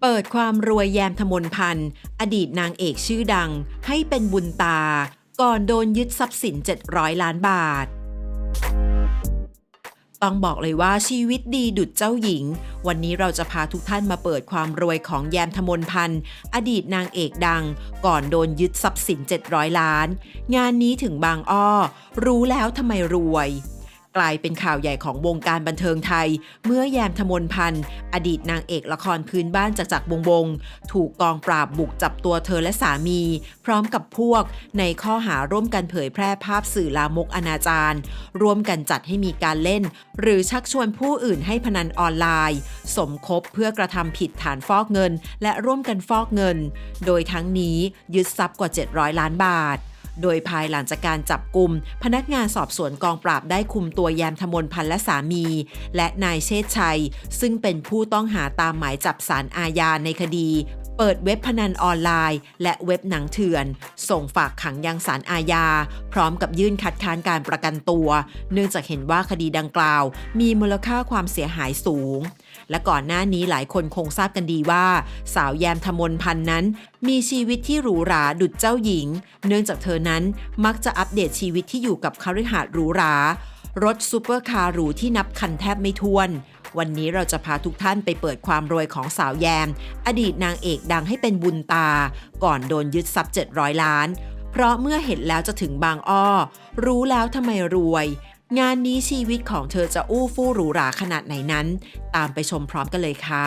เปิดความรวยแยมทมนพันธ์ อดีตนางเอกชื่อดัง ให้เป็นบุญตา ก่อนโดนยึดทรัพย์สิน 700 ล้านบาท ต้องบอกเลยว่าชีวิตดีดุดเจ้าหญิง วันนี้เราจะพาทุกท่านมาเปิดความรวยของแยมทมนพันธ์ อดีตนางเอกดัง ก่อนโดนยึดทรัพย์สิน 700 ล้าน งานนี้ถึงบางอ้อ รู้แล้วทำไมรวย กลายเป็นข่าวใหญ่ของวงการบันเทิงไทย เมื่อแยมทมนพันธ์ อดีตนางเอกละครพื้นบ้านจากจักรวงวง ถูกกองปราบบุกจับตัวเธอและสามี พร้อมกับพวก ในข้อหาร่วมกันเผยแพร่ภาพสื่อลามกอนาจารร่วมกันจัดให้มีการเล่น หรือชักชวนผู้อื่นให้พนันออนไลน์ สมคบเพื่อกระทำผิดฐานฟอกเงิน และร่วมกันฟอกเงิน โดยทั้งนี้ยึดทรัพย์กว่า 700 ล้านบาท โดยภายหลังจากการจับกลุ่มพนักงานสอบสวนกองปราบได้คุมตัวแยมธมนพันธ์และสามี และนายเชษชัย ซึ่งเป็นผู้ต้องหาตามหมายจับสารอาญาในคดี เปิดเว็บพนันออนไลน์ และเว็บหนังเถื่อน ส่งฝากขังยังสารอาญา พร้อมกับยื่นคัดค้านการประกันตัว เนื่องจากเห็นว่าคดีดังกล่าว มีมูลค่าความเสียหายสูง และก่อนหน้านี้หลายคนคงทราบกันดีว่า สาวแยมทมนพันนั้น มีชีวิตที่หรูหราดุจเจ้าหญิง เนื่องจากเธอนั้นมักจะอัปเดตชีวิตที่อยู่กับคฤหาสน์หรูหรารถซูเปอร์คาร์หรูที่นับคันแทบไม่ถ้วน วันนี้เราจะพาทุกท่านไปเปิดความรวยของสาวแยม อดีตนางเอกดังให้เป็นบุญตา ก่อนโดนยึดทรัพย์ 700 ล้าน เพราะเมื่อเห็นแล้วจะถึงบางอ้อ รู้แล้วทำไมรวย งานนี้ชีวิตของเธอจะอู้ฟู่หรูหราขนาดไหนนั้น ตามไปชมพร้อมกันเลยค่ะ